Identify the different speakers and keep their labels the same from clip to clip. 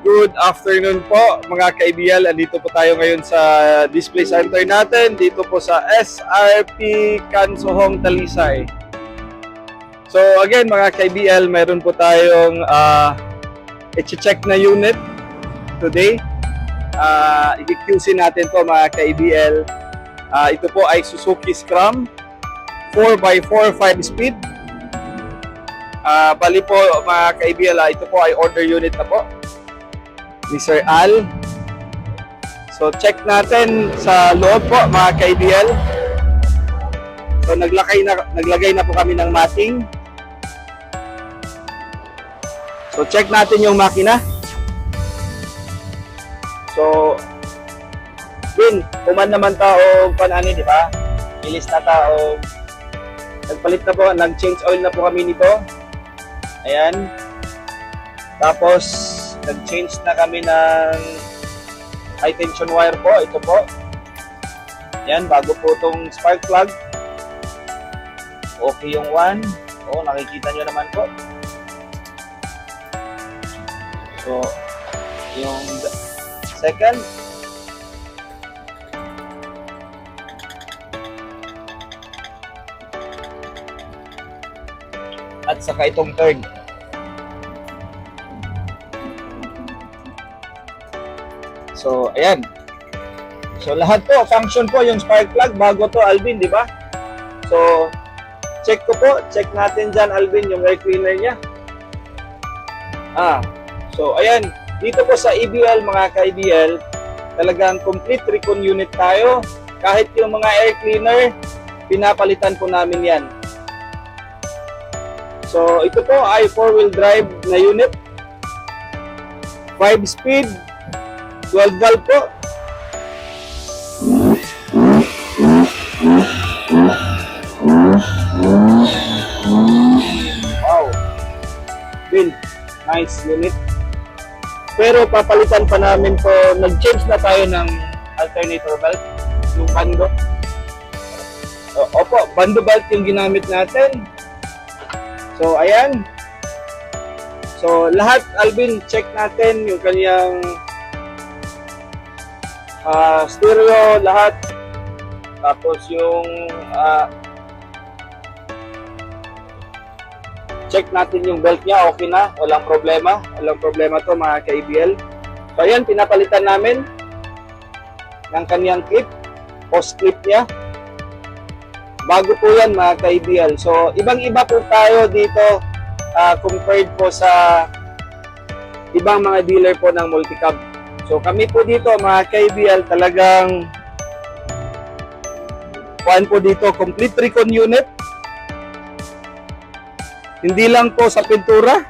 Speaker 1: Good afternoon po mga kaibigan. Andito po tayo ngayon sa display center natin dito po sa SRP Kansohong Talisay. So again mga kaibigan, meron po tayong uh, i-check na unit today. Uh, i-QC natin to mga kaibigan. Ah, ito po ay Suzuki Scrum 4x4 5 speed. Ah, bali po mga kaibigan, ah, ito po ay order unit na po ni Sir Al. So check natin sa loob po mga kaibigan. So naglagay na naglagay na po kami ng mating. So check natin yung makina. So Bin, kuman naman tao panani, di ba? Ilis na tao. Nagpalit na po, nag-change oil na po kami nito. Ayan. Tapos, nag-change na kami ng high tension wire po. Ito po. Ayan, bago po itong spark plug. Okay yung one. Oo, nakikita nyo naman po. So, yung second, at saka itong third. So, ayan. So, lahat po, function po yung spark plug bago to, Alvin, di ba? So, check ko po, check natin dyan, Alvin, yung air cleaner niya. Ah, so, ayan. Dito po sa EBL, mga ka-EBL, talagang complete recon unit tayo. Kahit yung mga air cleaner, pinapalitan po namin yan. So, ito po ay four-wheel drive na unit. 5 speed, 12 valve po. Wow. Bill, nice unit. Pero papalitan pa namin po, nag-change na tayo ng alternator belt, yung bando. Opo, bando belt yung ginamit natin. So, ayan. So, lahat, Alvin, check natin yung kanyang ah, stereo, lahat. Tapos yung ah, check natin yung belt niya, okay na, walang problema. Walang problema to mga ka-ABL. So, ayan, pinapalitan namin ng kanyang clip, post clip niya. Bago po yan mga ka-ABL. So, ibang-iba po tayo dito ah, compared po sa ibang mga dealer po ng multicab. So, kami po dito mga ka-ABL talagang kuhan po dito, complete recon unit. Hindi lang po sa pintura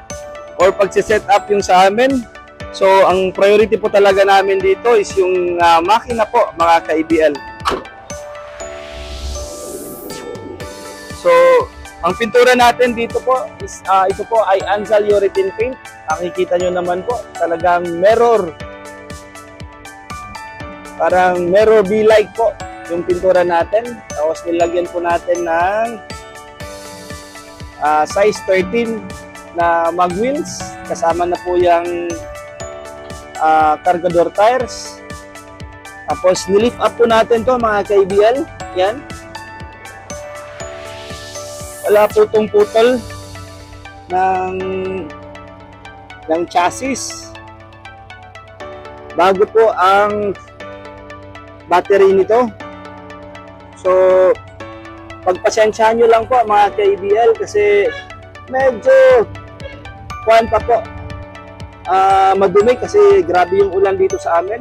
Speaker 1: or pagsiset up yung sa amin. So, ang priority po talaga namin dito is yung ah, makina po mga ka-ABL. So, ang pintura natin dito po is ah, ito po ay Anzal Urethane Paint. Nakikita nyo naman po, talagang mirror. Parang mirror be-like po yung pintura natin. Tapos nilagyan po natin ng ah, size 13 na mag wheels. Kasama na po yung ah, cargador tires. Tapos nilift up po natin to mga ka-ABL. Yan wala po itong putol ng ng chassis. Bago po ang battery nito. So, pagpasensyahan nyo lang po mga ka-ABL kasi medyo kuhan pa po. Ah, madumi kasi grabe yung ulan dito sa amin.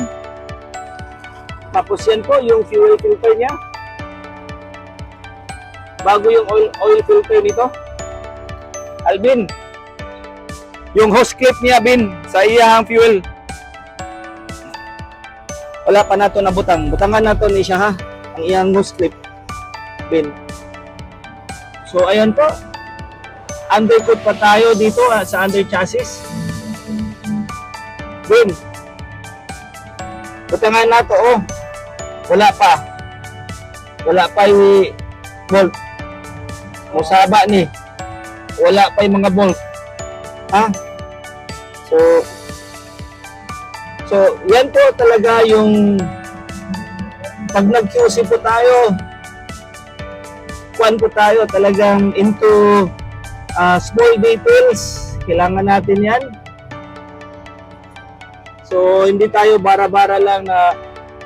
Speaker 1: Tapos yan po yung fuel filter niya bago yung oil, oil filter nito. Alvin, yung hose clip niya, Bin, sa iyang fuel. Wala pa na to na butang. Butangan na to ni siya ha, ang iyang hose clip. Bin. So, ayun po. Undercoat pa tayo dito ah, sa under chassis. Bin. Butangan na to, oh. Wala pa. Wala pa yung bolt. Musaba ni. Wala pa yung mga bolt. Ha? So,
Speaker 2: So, yan po talaga yung pag nag-QC po tayo, kwan po tayo talagang into ah, small details. Kailangan natin yan. So, hindi tayo bara-bara lang na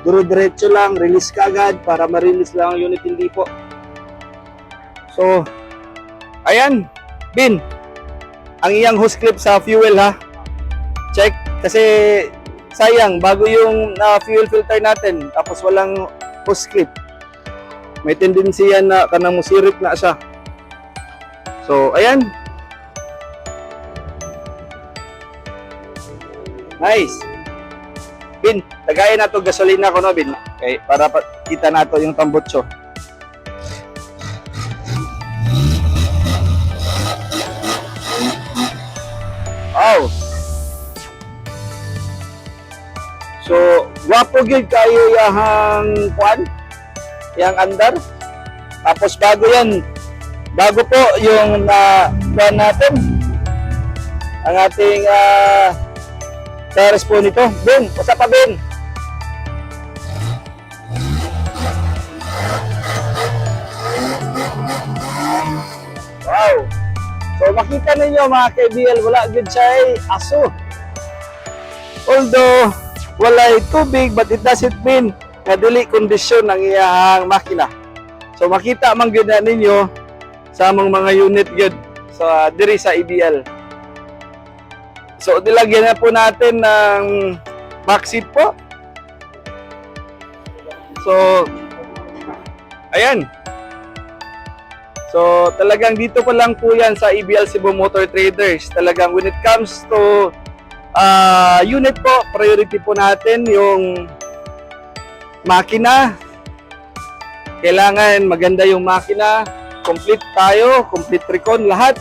Speaker 2: duro-diretso lang, release kagad para ma-release lang ang unit, hindi po.
Speaker 1: So, ayan, Bin, ang iyang hose clip sa fuel ha. Check, kasi sayang, bago yung na fuel filter natin, tapos walang hose clip. May tendency yan na kanang musirit na siya. So, ayan. Nice. Bin, tagayin na to gasolina ko no, Bin. Okay, para pa- kita na to yung tambutso. So, wapo gyud kayo yahang kwan, yang andar. Tapos bago yan, bago po yung na kwan natin, ang ating uh, teres po nito. Ben, usa pa Ben. Wow. So makita ninyo mga KBL, wala good siya aso. Although walay tubig but it doesn't mean nga dili kondisyon ang iyang makina. So makita man gyud na ninyo sa among mga unit gyud sa diri sa EBL. So dilagyan na po natin ng backseat po. So ayan. So, talagang dito pa lang po yan sa EBL Cebu Motor Traders. Talagang when it comes to ah, unit po, priority po natin yung makina. Kailangan maganda yung makina. Complete tayo, complete recon, lahat.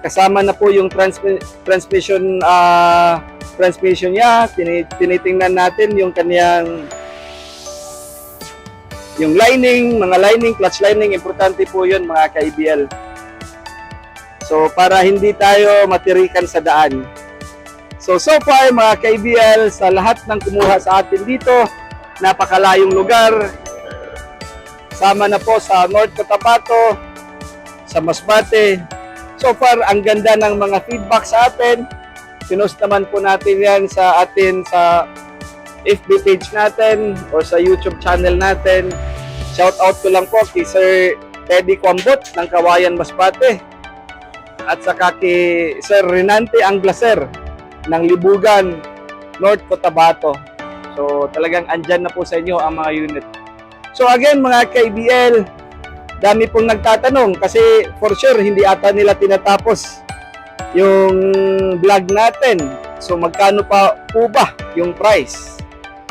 Speaker 1: Kasama na po yung transmi- transmission ah, transmission niya. Tini- tinitingnan natin yung kaniyang yung lining, mga lining, clutch lining, importante po yun mga ka-IBL. So, para hindi tayo matirikan sa daan. So, so far mga ka-IBL, sa lahat ng kumuha sa atin dito, napakalayong lugar. Sama na po sa North Cotabato, sa Masbate. So far, ang ganda ng mga feedback sa atin. Pinost naman po natin yan sa atin sa FB page natin or sa YouTube channel natin. Shout out ko lang po kay Sir Teddy Kwambot ng Kawayan Masbate at saka kay Sir Renante Anglaser ng Libugan, North Cotabato. So talagang andyan na po sa inyo ang mga unit. So again mga KBL, dami pong nagtatanong kasi for sure hindi ata nila tinatapos yung vlog natin. So magkano pa po ba yung price?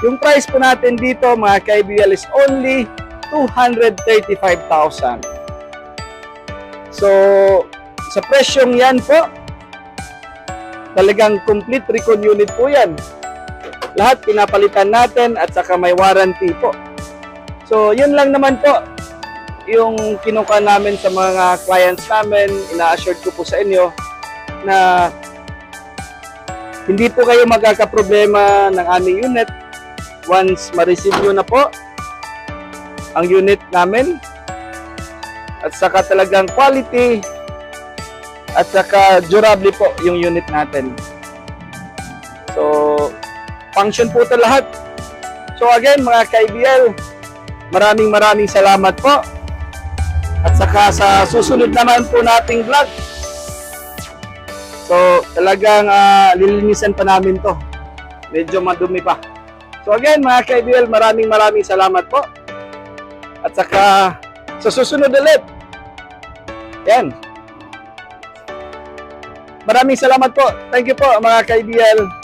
Speaker 1: Yung price po natin dito mga KBL is only 235,000. So sa presyong yan po, talagang complete recon unit po yan. Lahat pinapalitan natin at saka may warranty po. So yun lang naman po yung kinuha namin sa mga clients namin, ina-assured ko po sa inyo na hindi po kayo magkakaproblema ng aming unit once ma-receive nyo na po ang unit namin at saka talagang quality at saka durable po yung unit natin. So, function po ito lahat. So again, mga ka-IBL, maraming maraming salamat po. At saka sa susunod naman po nating vlog, so talagang ah, lilinisan pa namin to. Medyo madumi pa. So again, mga ka-IBL, maraming maraming salamat po. At saka sa susunod ulit, yan, Maraming salamat po. Thank you po mga ka-IBL.